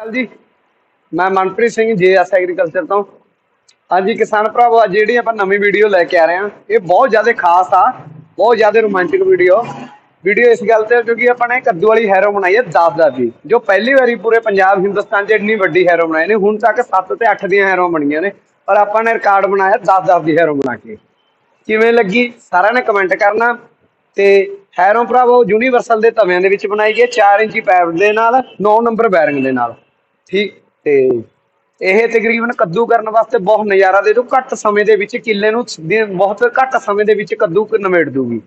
ਸਤਿ ਜੀ। ਮੈਂ ਮਨਪ੍ਰੀਤ ਸਿੰਘ, ਜੇਐਸ ਐਗਰੀਕਲਚਰ ਤੋਂ। ਹਾਂਜੀ, ਕਿਸਾਨ ਭਰਾਵੋ, ਅੱਜ ਜਿਹੜੀ ਆਪਾਂ ਨਵੀਂ ਵੀਡੀਓ ਲੈ ਕੇ ਆ ਰਹੇ ਹਾਂ, ਇਹ ਬਹੁਤ ਜ਼ਿਆਦਾ ਖਾਸ ਆ, ਬਹੁਤ ਜ਼ਿਆਦਾ ਰੋਮਾਂਟਿਕ ਵੀਡੀਓ। ਵੀਡੀਓ ਇਸ ਗੱਲ ਤੇ ਕਿਉਂਕਿ ਆਪਾਂ ਨੇ ਕੱਦੂ ਵਾਲੀ ਹੈਰੋ ਬਣਾਈ ਹੈ 10 10 ਦੀ ਜੋ ਪਹਿਲੀ ਵਾਰੀ ਪੂਰੇ ਪੰਜਾਬ, ਹਿੰਦੁਸਤਾਨ 'ਚ ਇੰਨੀ ਵੱਡੀ ਹੈਰੋ ਬਣਾਈ ਨੇ। ਹੁਣ ਤੱਕ 7 ਤੇ 8 ਦੀਆਂ ਹੈਰੋ ਬਣੀਆਂ ਨੇ। ਪਰ ਆਪਾਂ ਨੇ ਰਿਕਾਰਡ ਬਣਾਇਆ 10 10 ਦੀ ਹੈਰੋ ਬਣਾ ਕੇ। ਕਿਵੇਂ ਲੱਗੀ? ਸਾਰਿਆਂ ਨੇ ਕਮੈਂਟ ਕਰਨਾ। ਤੇ ਹੈਰੋ ਭਰਾਵੋ, ਯੂਨੀਵਰਸਲ ਦੇ ਤਵਿਆਂ ਦੇ ਵਿੱਚ ਬਣਾਈ ਗਈ 4 ਇੰਚੀ ਪੈਪ ਦੇ ਨਾਲ 9 ਨੰਬਰ ਬੈਰਿੰਗ ਦੇ ਨਾਲ। ਠੀਕ, ਤੇ ਇਹ ਤਕਰੀਬਨ ਕੱਦੂ ਕਰਨ ਵਾਸਤੇ ਬਹੁਤ ਨਜ਼ਾਰਾ ਦੇ ਦੂ ਘੱਟ ਸਮੇਂ ਦੇ ਵਿੱਚ ਕਿੱਲੇ ਨੂੰ ਬਹੁਤ ਘੱਟ ਸਮੇਂ ਦੇ ਵਿੱਚ ਕੱਦੂ ਕ- ਨਿਮੇੜ ਦੂਗੀ।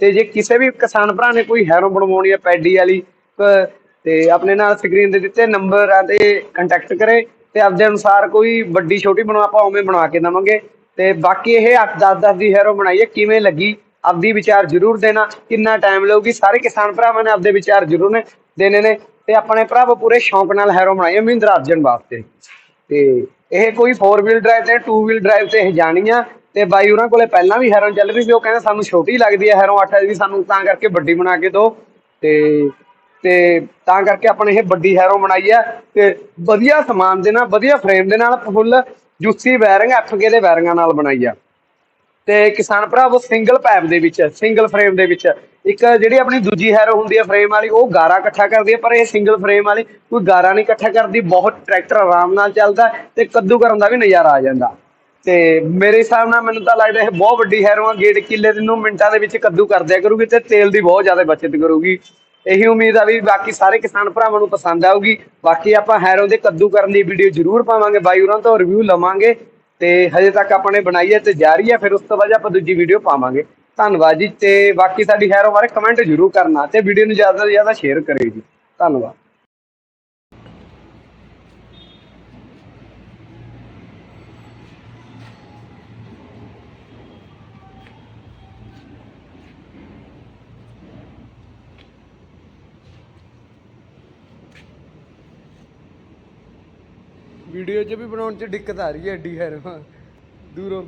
ਤੇ ਜੇ ਕਿਸੇ ਵੀ ਕਿਸਾਨ ਭਰਾ ਨੇ ਕੋਈ ਹੈਰੋ ਬਣਵਾਉਣੀ ਹੈ, ਪੈਡੀ ਵਾਲੀ ਤੇ ਆਪਣੇ ਨਾਲ ਸਕਰੀਨ ਦੇ ਦਿੱਤੇ ਨੰਬਰ ਤੇ ਕੰਟੈਕਟ ਕਰੇ ਤੇ ਆਪਦੇ ਅਨੁਸਾਰ ਕੋਈ ਵੱਡੀ ਛੋਟੀ ਬਣਵਾ ਆਪਾਂ ਉਵੇਂ ਬਣਾ ਕੇ ਦੇਵਾਂਗੇ। ਤੇ ਬਾਕੀ ਇਹ 8 10 10 ਦੀ ਹੈਰੋ ਬਣਾਈਏ ਕਿਵੇਂ ਲੱਗੀ, ਆਪਦੀ ਵਿਚਾਰ ਜ਼ਰੂਰ ਦੇਣਾ। ਕਿੰਨਾ ਟਾਈਮ ਲਊਗੀ, ਸਾਰੇ ਕਿਸਾਨ ਭਰਾਵਾਂ ਨੇ ਆਪਦੇ ਵਿਚਾਰ ਜ਼ਰੂਰ ਨੇ ਦੇਣੇ ਨੇ। ਤੇ ਆਪਣੇ ਭਰਾਵੋ ਪੂਰੇ ਸ਼ੌਂਕ ਨਾਲ ਹੈਰੋ ਬਣਾਈ ਹੈ ਮਹਿੰਦਰਾ ਅਰਜਨ ਵਾਸਤੇ। ਤੇ ਇਹ ਕੋਈ 4 ਵੀਲ ਡਰਾਈਵ ਤੇ 2 ਵੀਲ ਡਰਾਈਵ ਤੇ ਇਹ ਜਾਣੀਆਂ ਤੇ ਬਾਈ ਉਹਨਾਂ ਕੋਲੇ ਪਹਿਲਾਂ ਵੀ ਹੈਰੋ ਚੱਲ ਰਹੀ ਸੀ ਉਹ ਕਹਿੰਦੇ ਸਾਨੂੰ ਛੋਟੀ ਲੱਗਦੀ ਹੈ ਹੈਰੋ 8 ਵੀ ਸਾਨੂੰ ਤਾਂ ਕਰਕੇ ਵੱਡੀ ਬਣਾ ਕੇ ਦਿਓ ਤੇ ਤੇ ਤਾਂ ਕਰਕੇ ਆਪਣੇ ਇਹ ਵੱਡੀ ਹੈਰੋ ਬਣਾਈ ਹੈ ਤੇ ਵਧੀਆ ਸਮਾਨ ਦੇ ਨਾਲ, ਵਧੀਆ ਫਰੇਮ ਦੇ ਨਾਲ ਫੁੱਲ ਜੁੱਸੀ ਬੈਰਿੰਗ ਐਫਕੇ ਦੇ ਬੈਰਿੰਗਾਂ ਨਾਲ ਬਣਾਈ ਆ। ਤੇ ਕਿਸਾਨ ਭਰਾਵੋ ਸਿੰਗਲ ਪੈਪ ਦੇ ਵਿੱਚ ਸਿੰਗਲ ਫਰੇਮ ਦੇ ਵਿੱਚ ਇੱਕ ਜਿਹੜੀ ਆਪਣੀ ਦੂਜੀ ਹੈਰੋ ਹੁੰਦੀ ਹੈ ਫਰੇਮ ਵਾਲੀ, ਉਹ ਗਾਰਾ ਇਕੱਠਾ ਕਰਦੀ ਹੈ, ਪਰ ਇਹ ਸਿੰਗਲ ਫਰੇਮ ਵਾਲੀ ਕੋਈ ਗਾਰਾ ਨਹੀਂ ਇਕੱਠਾ ਕਰਦੀ, ਬਹੁਤ ਟਰੈਕਟਰ ਆਰਾਮ ਨਾਲ ਚੱਲਦਾ ਤੇ ਕੱਦੂ ਕਰਨ ਦਾ ਵੀ ਨਜ਼ਾਰਾ ਆ ਜਾਂਦਾ। ਤੇ ਮੇਰੇ ਹਿਸਾਬ ਨਾਲ ਮੈਨੂੰ ਤਾਂ ਲੱਗਦਾ ਇਹ ਬਹੁਤ ਵੱਡੀ ਹੈਰੋ ਆ, ਗੇੜ ਕਿੱਲੇ ਦੇ ਨੂੰ ਮਿੰਟਾਂ ਦੇ ਵਿੱਚ ਕੱਦੂ ਕਰ ਦਿਆ ਕਰੂਗੀ ਤੇ ਤੇਲ ਦੀ ਬਹੁਤ ਜ਼ਿਆਦਾ ਬਚਤ ਕਰੂਗੀ। ਇਹੀ ਉਮੀਦ ਆ ਵੀ ਬਾਕੀ ਸਾਰੇ ਕਿਸਾਨ ਭਰਾਵਾਂ ਨੂੰ ਪਸੰਦ ਆਊਗੀ। ਬਾਕੀ ਆਪਾਂ ਹੈਰੋ ਦੇ ਕੱਦੂ ਕਰਨ ਦੀ ਵੀਡੀਓ ਜ਼ਰੂਰ ਪਾਵਾਂਗੇ, ਬਾਈ ਉਹਨਾਂ ਤੋਂ ਰਿਵਿਊ ਲਵਾਂਗੇ ਤੇ ਹਜੇ ਤੱਕ ਆਪਾਂ ਨੇ ਬਣਾਈ ਹੈ ਤੇ ਜਾਰੀ ਹੈ, ਫਿਰ ਉਸ ਤੋਂ ਬਾਅਦ ਆਪਾਂ ਦੂਜੀ ਵੀਡੀਓ ਪਾਵਾਂਗੇ। ਧੰਨਵਾਦ ਜੀ ਤੇ ਬਾਕੀ ਸਾਡੀ ਹੈਰੋ ਬਾਰੇ ਕਮੈਂਟ ਜ਼ਰੂਰ ਕਰਨਾ ਤੇ ਵੀਡੀਓ ਨੂੰ ਜ਼ਿਆਦਾ ਤੋਂ ਜ਼ਿਆਦਾ ਸ਼ੇਅਰ ਕਰਿਓ ਜੀ। ਧੰਨਵਾਦ। ਵੀਡੀਓ 'ਚ ਵੀ ਬਣਾਉਣ 'ਚ ਦਿੱਕਤ ਆ ਰਹੀ ਹੈ ਐਡੀ ਹੈਰੋ ਦੂਰੋਂ